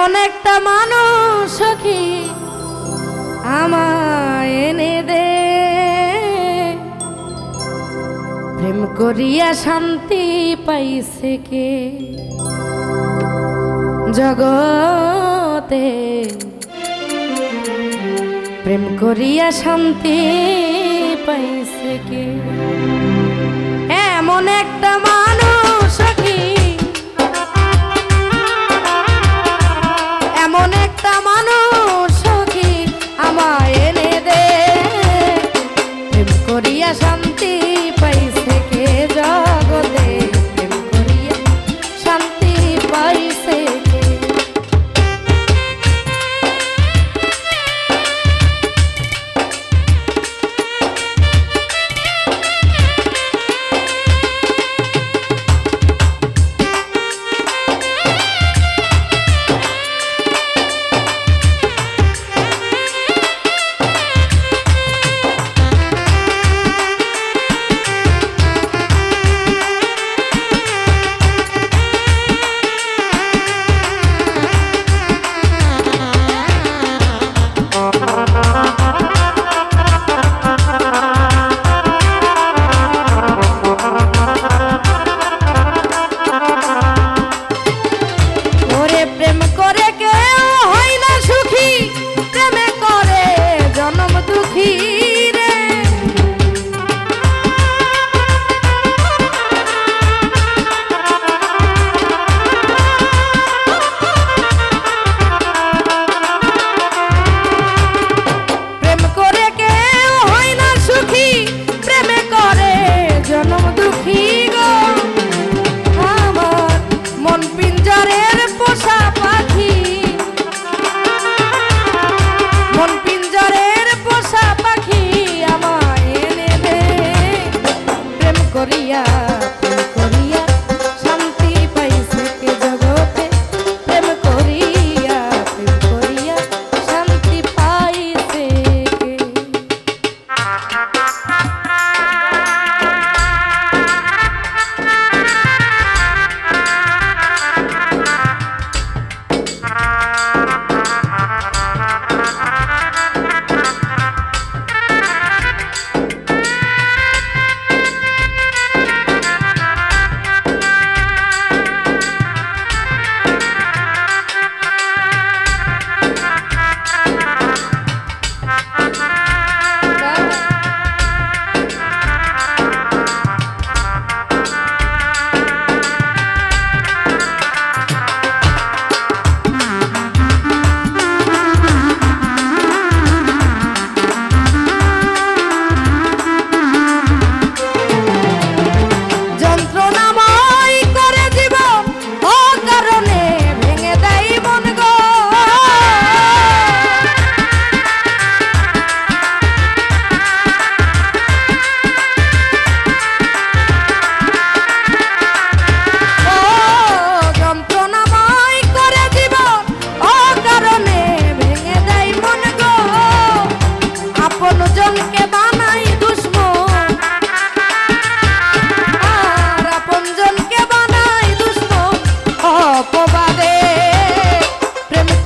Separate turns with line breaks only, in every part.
এমন একটা মানুষ সখী আমায় এনে দে? প্রেম করিয়া শান্তি পাইছে কে? জগতে প্রেম করিয়া শান্তি পাইছে কে?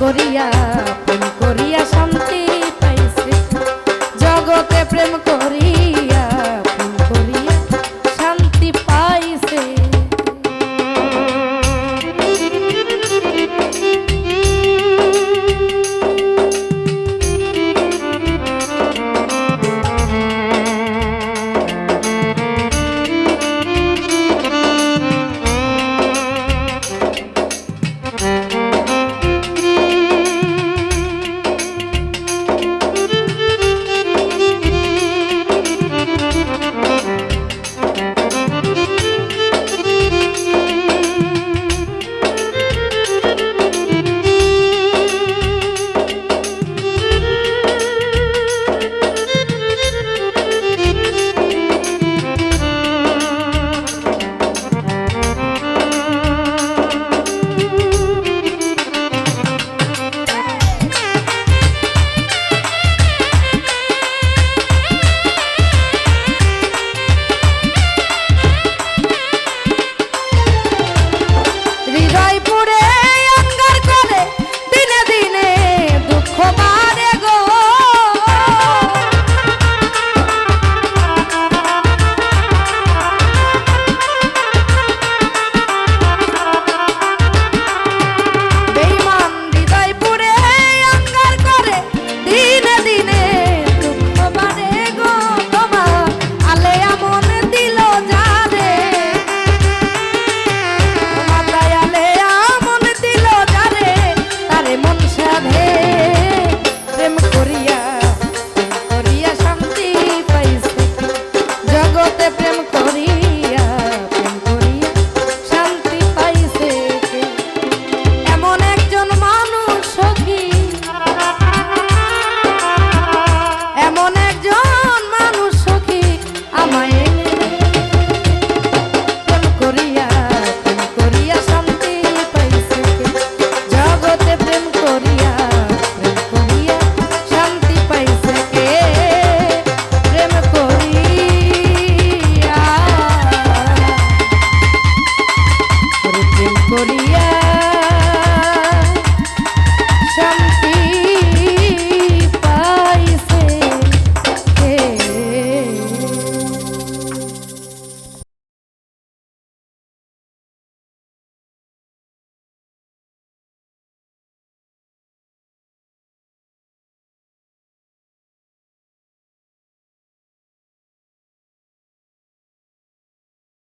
করিয়া